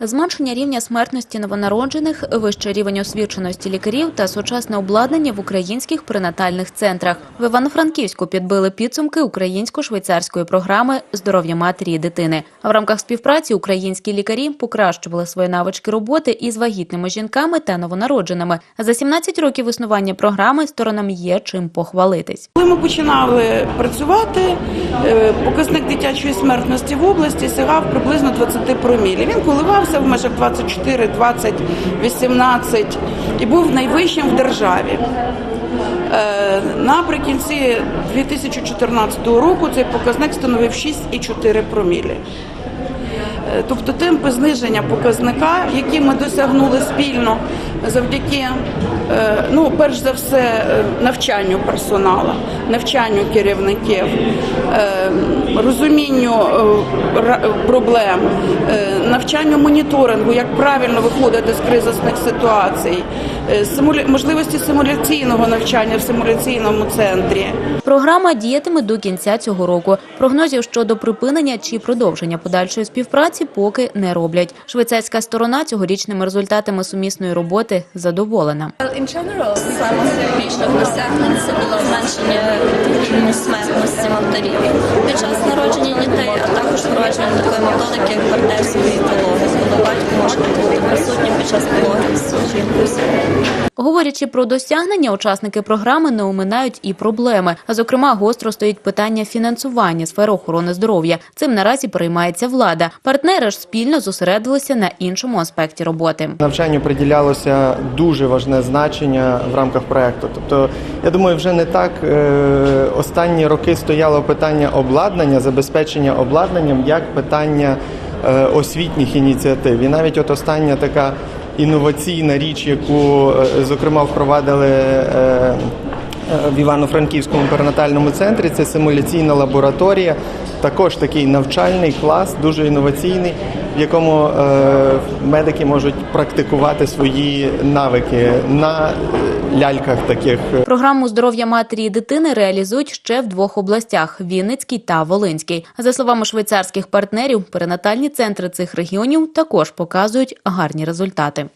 Зменшення рівня смертності новонароджених, вищий рівень освіченості лікарів та сучасне обладнання в українських пренатальних центрах. В Івано-Франківську підбили підсумки українсько-швейцарської програми здоров'я матері і дитини. А в рамках співпраці українські лікарі покращували свої навички роботи із вагітними жінками та новонародженими. За 17 років існування програми сторонам є чим похвалитись. Коли ми починали працювати, е, показник дитячої смертності в області сягав приблизно 20 промілів. Він коливався в межах 24, 20, 18 і був найвищим в державі. Е, Наприкінці 2014 року цей показник становив 6,4 промілі. Тобто темпи зниження показника, які ми досягнули спільно завдяки, е, ну, перш за все, навчанню персоналу, навчанню керівників, е, розумінню е, проблем, навчанню моніторингу, як правильно виходити з кризисних ситуацій, можливості симуляційного навчання в симуляційному центрі. Програма діятиме до кінця цього року. Прогнозів щодо припинення чи продовження подальшої співпраці поки не роблять. Швейцарська сторона цьогорічними результатами сумісної роботи задоволена. Досягнень це було зменшення смертності матерів під час народження дітей, а також впровадження такої методики, як партнерської пологи, час пологів з жінкою. Говорячи про досягнення, учасники програми не оминають і проблеми. Зокрема, гостро стоїть питання фінансування сфери охорони здоров'я. Цим наразі переймається влада. Партнери ж спільно зосередилися на іншому аспекті роботи. Навчанню приділялося дуже важне значення в рамках проекту. Тобто, я думаю, вже не так е, останні роки стояло питання обладнання, забезпечення обладнанням, як питання е, освітніх ініціатив. І навіть от остання така інноваційна річ, яку е, зокрема впровадили. е, в Івано-Франківському перинатальному центрі це симуляційна лабораторія, також такий навчальний клас, дуже інноваційний, в якому е, медики можуть практикувати свої навики на е, ляльках таких. Програму здоров'я матері і дитини реалізують ще в двох областях Вінницький та Волинський. За словами швейцарських партнерів, перинатальні центри цих регіонів також показують гарні результати.